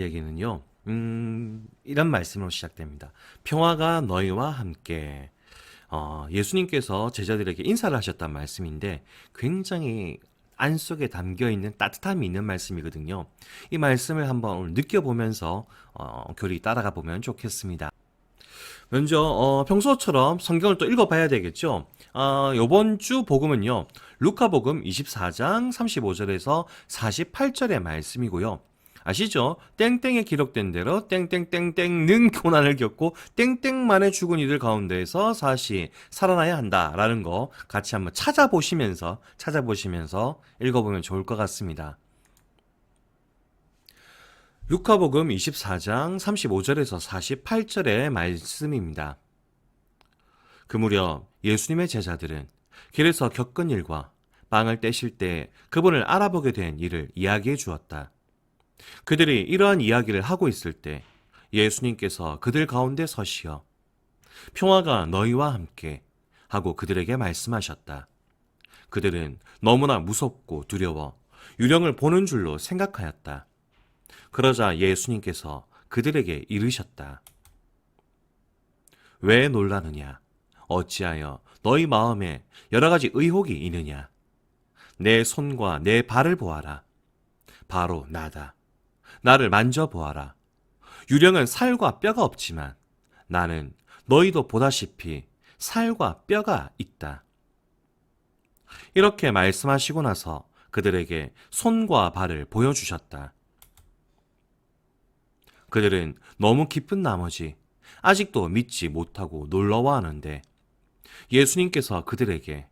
할 얘기는요. 음, 이런 말씀으로 시작됩니다. 평화가 너희와 함께. 어, 예수님께서 제자들에게 인사를 하셨단 말씀인데 굉장히 안 속에 담겨 있는 따뜻함이 있는 말씀이거든요. 이 말씀을 한번 느껴보면서 어, 교리 따라가 보면 좋겠습니다. 먼저 어, 평소처럼 성경을 또 읽어봐야 되겠죠. 어, 이번 주 복음은요. 루카복음 24장 35절에서 48절의 말씀이고요. 아시죠? 땡땡에 기록된 대로 땡땡땡땡는 고난을 겪고 땡땡만의 죽은 이들 가운데에서 사시 살아나야 한다라는 거 같이 한번 찾아보시면서 찾아보시면서 읽어보면 좋을 것 같습니다. 루카복음 24장 35절에서 48절의 말씀입니다. 그 무렵 예수님의 제자들은 길에서 겪은 일과 빵을 떼실 때 그분을 알아보게 된 일을 이야기해 주었다. 그들이 이러한 이야기를 하고 있을 때 예수님께서 그들 가운데 서시어 평화가 너희와 함께 하고 그들에게 말씀하셨다. 그들은 너무나 무섭고 두려워 유령을 보는 줄로 생각하였다. 그러자 예수님께서 그들에게 이르셨다. 왜 놀라느냐? 어찌하여 너희 마음에 여러 가지 의혹이 있느냐? 내 손과 내 발을 보아라. 바로 나다. 나를 만져보아라. 유령은 살과 뼈가 없지만 나는 너희도 보다시피 살과 뼈가 있다. 이렇게 말씀하시고 나서 그들에게 손과 발을 보여주셨다. 그들은 너무 기쁜 나머지 아직도 믿지 못하고 놀라워하는데 예수님께서 그들에게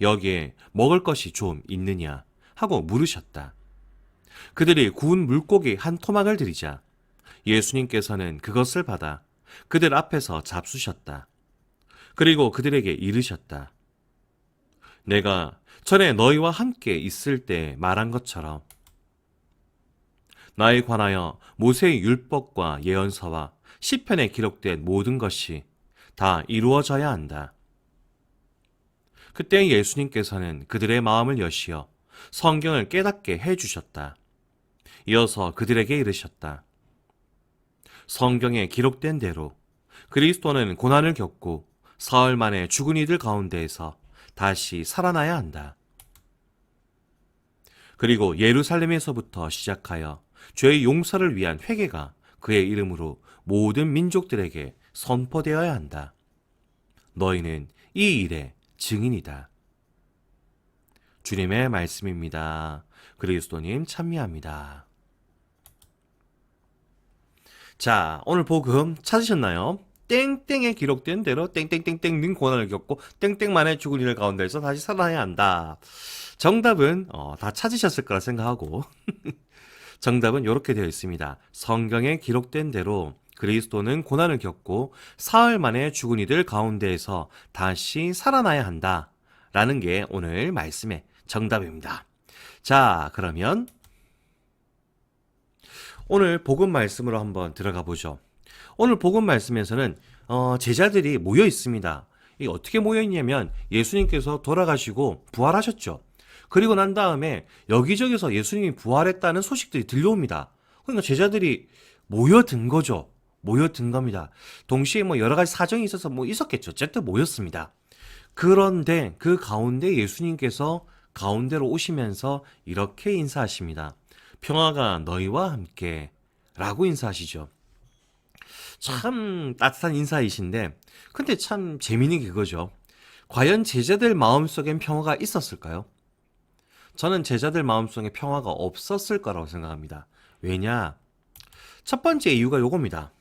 여기에 먹을 것이 좀 있느냐 하고 물으셨다. 그들이 구운 물고기 한 토막을 드리자 예수님께서는 그것을 받아 그들 앞에서 잡수셨다. 그리고 그들에게 이르셨다. 내가 전에 너희와 함께 있을 때 말한 것처럼 나에 관하여 모세의 율법과 예언서와 시편에 기록된 모든 것이 다 이루어져야 한다. 그때 예수님께서는 그들의 마음을 여시어 성경을 깨닫게 해 주셨다. 이어서 그들에게 이르셨다. 성경에 기록된 대로 그리스도는 고난을 겪고 사흘 만에 죽은 이들 가운데에서 다시 살아나야 한다. 그리고 예루살렘에서부터 시작하여 죄의 용서를 위한 회개가 그의 이름으로 모든 민족들에게 선포되어야 한다. 너희는 이 일의 증인이다. 주님의 말씀입니다. 그리스도님 찬미합니다. 자, 오늘 복음 찾으셨나요? 땡땡에 기록된 대로 땡땡땡땡 는 고난을 겪고 땡땡만의 죽은 이들 가운데서 다시 살아나야 한다. 정답은 어, 다 찾으셨을 거라 생각하고 정답은 이렇게 되어 있습니다. 성경에 기록된 대로 그리스도는 고난을 겪고 사흘 만에 죽은 이들 가운데에서 다시 살아나야 한다. 라는 게 오늘 말씀의 정답입니다. 자, 그러면 오늘 복음 말씀으로 한번 들어가 보죠. 오늘 복음 말씀에서는 어, 제자들이 모여 있습니다. 이 어떻게 모여 있냐면 예수님께서 돌아가시고 부활하셨죠. 그리고 난 다음에 여기저기서 예수님이 부활했다는 소식들이 들려옵니다. 그러니까 제자들이 모여든 거죠. 모여든 겁니다. 동시에 뭐 여러 가지 사정이 있어서 뭐 있었겠죠. 어쨌든 모였습니다. 그런데 그 가운데 예수님께서 가운데로 오시면서 이렇게 인사하십니다. 평화가 너희와 함께 라고 인사하시죠. 참 따뜻한 인사이신데, 근데 참 재미있는 게 그거죠. 과연 제자들 마음속엔 평화가 있었을까요? 저는 제자들 마음속에 평화가 없었을 거라고 생각합니다. 왜냐? 첫 번째 이유가 요겁니다.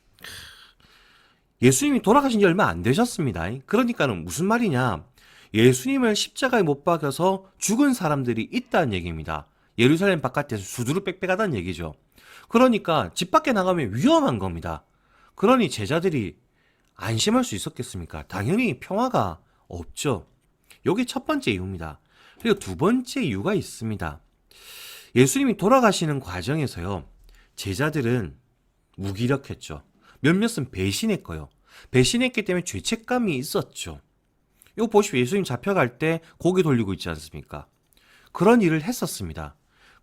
예수님이 돌아가신 지 얼마 안 되셨습니다. 그러니까는 무슨 말이냐? 예수님을 십자가에 못 박여서 죽은 사람들이 있다는 얘기입니다. 예루살렘 바깥에서 수두룩 빽빽하다는 얘기죠. 그러니까 집 밖에 나가면 위험한 겁니다. 그러니 제자들이 안심할 수 있었겠습니까? 당연히 평화가 없죠. 요게 첫 번째 이유입니다. 그리고 두 번째 이유가 있습니다. 예수님이 돌아가시는 과정에서요, 제자들은 무기력했죠. 몇몇은 배신했고요. 배신했기 때문에 죄책감이 있었죠. 이거 보시오. 예수님 잡혀갈 때 고개 돌리고 있지 않습니까? 그런 일을 했었습니다.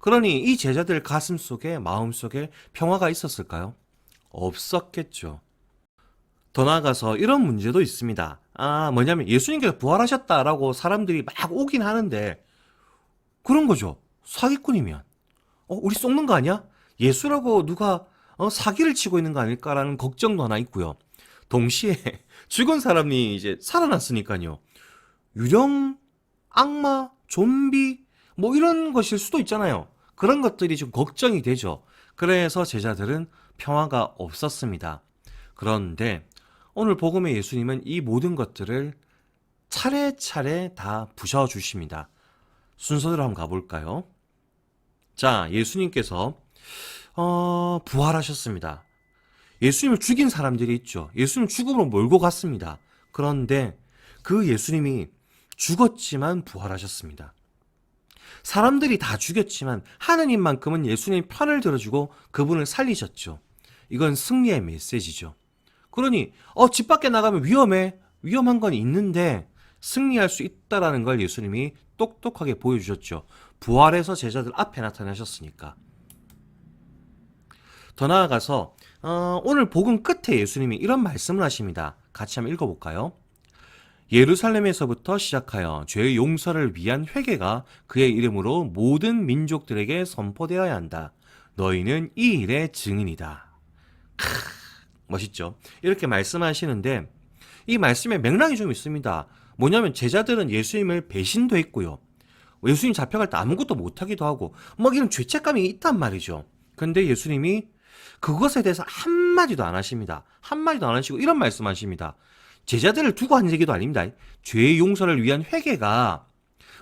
그러니 이 제자들 가슴 속에, 마음 속에 평화가 있었을까요? 없었겠죠. 더 나아가서 이런 문제도 있습니다. 아, 뭐냐면 예수님께서 부활하셨다라고 사람들이 막 오긴 하는데 그런 거죠. 사기꾼이면. 어, 우리 속는 거 아니야? 예수라고 누가 어, 사기를 치고 있는 거 아닐까라는 걱정도 하나 있고요. 동시에 죽은 사람이 이제 살아났으니까요. 유령, 악마, 좀비 뭐 이런 것일 수도 있잖아요. 그런 것들이 좀 걱정이 되죠. 그래서 제자들은 평화가 없었습니다. 그런데 오늘 복음의 예수님은 이 모든 것들을 차례차례 다 부셔주십니다. 순서대로 한번 가볼까요? 자, 예수님께서 어, 부활하셨습니다. 예수님을 죽인 사람들이 있죠. 예수님 죽음으로 몰고 갔습니다. 그런데 그 예수님이 죽었지만 부활하셨습니다. 사람들이 다 죽였지만 하느님만큼은 예수님 편을 들어주고 그분을 살리셨죠. 이건 승리의 메시지죠. 그러니 어 집 밖에 나가면 위험해. 위험한 건 있는데 승리할 수 있다라는 걸 예수님이 똑똑하게 보여주셨죠. 부활해서 제자들 앞에 나타나셨으니까. 더 나아가서 어, 오늘 복음 끝에 예수님이 이런 말씀을 하십니다. 같이 한번 읽어볼까요? 예루살렘에서부터 시작하여 죄의 용서를 위한 회개가 그의 이름으로 모든 민족들에게 선포되어야 한다. 너희는 이 일의 증인이다. 크, 멋있죠? 이렇게 말씀하시는데 이 말씀에 맥락이 좀 있습니다. 뭐냐면 제자들은 예수님을 배신도 했고요. 예수님 잡혀갈 때 아무것도 못하기도 하고 막 이런 죄책감이 있단 말이죠. 근데 예수님이 그것에 대해서 한마디도 안 하십니다. 한마디도 안 하시고 이런 말씀 하십니다. 제자들을 두고 한 얘기도 아닙니다. 죄의 용서를 위한 회개가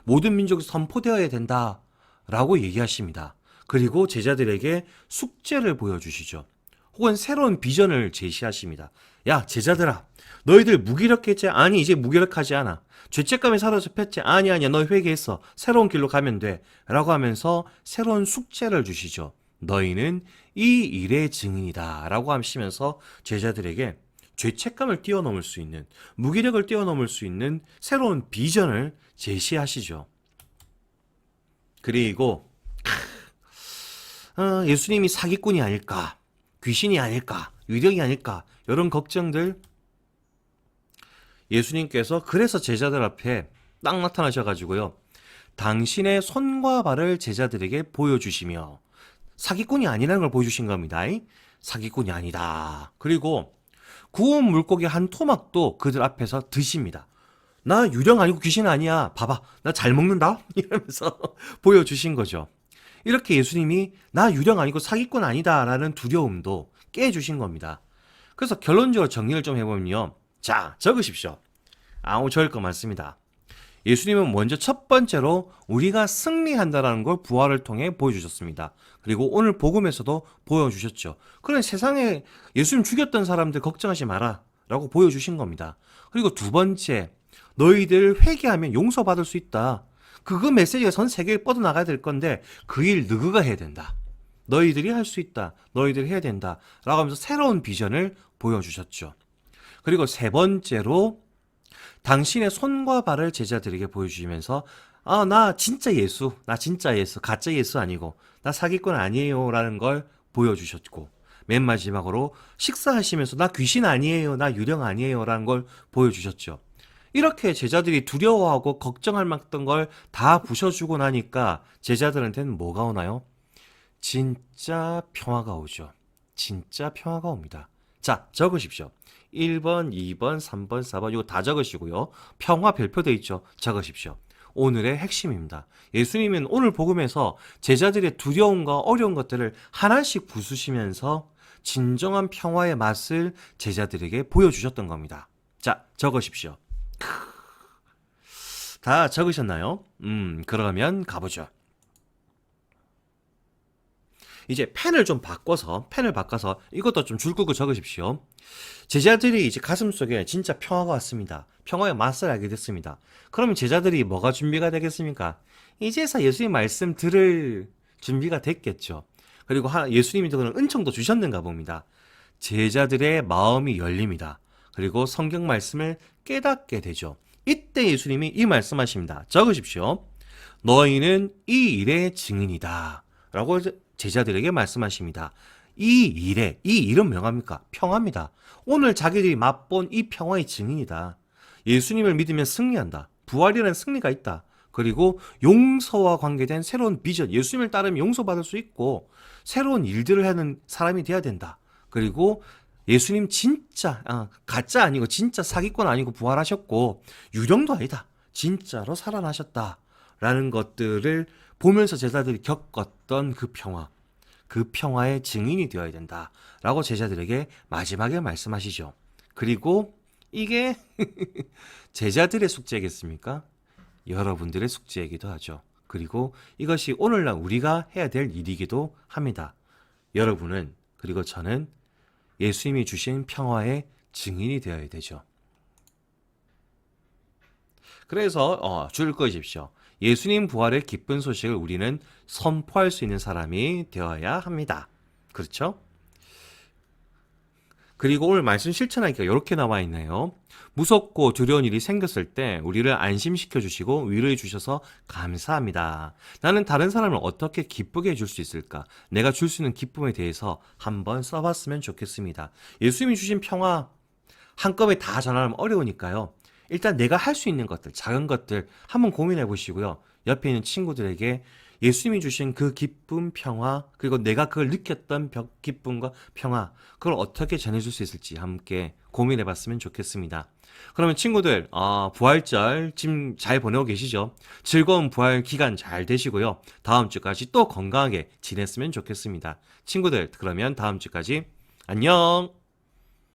모든 민족에 선포되어야 된다. 라고 얘기하십니다. 그리고 제자들에게 숙제를 보여주시죠. 혹은 새로운 비전을 제시하십니다. 야, 제자들아. 너희들 무기력했지? 아니, 이제 무기력하지 않아. 죄책감이 사라졌지? 아니, 아니야. 너 회개했어. 새로운 길로 가면 돼. 라고 하면서 새로운 숙제를 주시죠. 너희는 이 일의 증인이다. 라고 하시면서 제자들에게 죄책감을 뛰어넘을 수 있는, 무기력을 뛰어넘을 수 있는 새로운 비전을 제시하시죠. 그리고, 어, 예수님이 사기꾼이 아닐까, 귀신이 아닐까, 유령이 아닐까, 이런 걱정들, 예수님께서 그래서 제자들 앞에 딱 나타나셔가지고요. 당신의 손과 발을 제자들에게 보여주시며, 사기꾼이 아니라는 걸 보여주신 겁니다. 사기꾼이 아니다. 그리고 구운 물고기 한 토막도 그들 앞에서 드십니다. 나 유령 아니고 귀신 아니야. 봐봐. 나 잘 먹는다. 이러면서 보여주신 거죠. 이렇게 예수님이 나 유령 아니고 사기꾼 아니다 라는 두려움도 깨주신 겁니다. 그래서 결론적으로 정리를 좀 해보면요. 자, 적으십시오. 아우, 적을 거 많습니다. 예수님은 먼저 첫 번째로 우리가 승리한다라는 걸 부활을 통해 보여주셨습니다. 그리고 오늘 복음에서도 보여주셨죠. 그런 세상에 예수님 죽였던 사람들 걱정하지 마라. 라고 보여주신 겁니다. 그리고 두 번째, 너희들 회개하면 용서받을 수 있다. 그거 메시지가 전 세계에 뻗어나가야 될 건데 그 일 너희가 해야 된다. 너희들이 할 수 있다. 너희들이 해야 된다. 라고 하면서 새로운 비전을 보여주셨죠. 그리고 세 번째로 당신의 손과 발을 제자들에게 보여주시면서 아, 나 진짜 예수, 나 진짜 예수, 가짜 예수 아니고 나 사기꾼 아니에요 라는 걸 보여주셨고 맨 마지막으로 식사하시면서 나 귀신 아니에요, 나 유령 아니에요 라는 걸 보여주셨죠. 이렇게 제자들이 두려워하고 걱정할 만했던 걸 다 부셔주고 나니까 제자들한테는 뭐가 오나요? 진짜 평화가 오죠. 진짜 평화가 옵니다. 자, 적으십시오. 1번, 2번, 3번, 4번 이거 다 적으시고요. 평화 별표돼 있죠. 적으십시오. 오늘의 핵심입니다. 예수님은 오늘 복음에서 제자들의 두려움과 어려운 것들을 하나씩 부수시면서 진정한 평화의 맛을 제자들에게 보여주셨던 겁니다. 자, 적으십시오. 다 적으셨나요? 음, 그러면 가보죠. 이제 펜을 좀 바꿔서 펜을 바꿔서 이것도 좀줄 끄고 적으십시오. 제자들이 이제 가슴 속에 진짜 평화가 왔습니다. 평화의 맛을 알게 됐습니다. 그러면 제자들이 뭐가 준비가 되겠습니까? 이제서 예수님 말씀 들을 준비가 됐겠죠. 그리고 예수님이 그는 은총도 주셨는가 봅니다. 제자들의 마음이 열립니다. 그리고 성경 말씀을 깨닫게 되죠. 이때 예수님이 이 말씀하십니다. 적으십시오. 너희는 이 일의 증인이다. 라고 제자들에게 말씀하십니다. 이 일에, 이 일은 명합니까? 평화입니다. 오늘 자기들이 맛본 이 평화의 증인이다. 예수님을 믿으면 승리한다. 부활이라는 승리가 있다. 그리고 용서와 관계된 새로운 비전, 예수님을 따르면 용서받을 수 있고 새로운 일들을 하는 사람이 돼야 된다. 그리고 예수님 진짜 아, 가짜 아니고 진짜 사기꾼 아니고 부활하셨고 유령도 아니다. 진짜로 살아나셨다 라는 것들을 보면서 제자들이 겪었던 그 평화, 그 평화의 증인이 되어야 된다 라고 제자들에게 마지막에 말씀하시죠. 그리고 이게 제자들의 숙제겠습니까? 여러분들의 숙제이기도 하죠. 그리고 이것이 오늘날 우리가 해야 될 일이기도 합니다. 여러분은 그리고 저는 예수님이 주신 평화의 증인이 되어야 되죠. 그래서 어, 줄 것이십시오. 예수님 부활의 기쁜 소식을 우리는 선포할 수 있는 사람이 되어야 합니다. 그렇죠? 그리고 오늘 말씀 실천하니까 이렇게 나와 있네요. 무섭고 두려운 일이 생겼을 때 우리를 안심시켜 주시고 위로해 주셔서 감사합니다. 나는 다른 사람을 어떻게 기쁘게 해줄 수 있을까? 내가 줄 수 있는 기쁨에 대해서 한번 써봤으면 좋겠습니다. 예수님이 주신 평화 한꺼번에 다 전하면 어려우니까요. 일단 내가 할 수 있는 것들, 작은 것들 한번 고민해 보시고요. 옆에 있는 친구들에게 예수님이 주신 그 기쁨, 평화, 그리고 내가 그걸 느꼈던 벽- 기쁨과 평화, 그걸 어떻게 전해줄 수 있을지 함께 고민해 봤으면 좋겠습니다. 그러면 친구들, 아, 부활절 지금 잘 보내고 계시죠? 즐거운 부활 기간 잘 되시고요. 다음 주까지 또 건강하게 지냈으면 좋겠습니다. 친구들, 그러면 다음 주까지 안녕!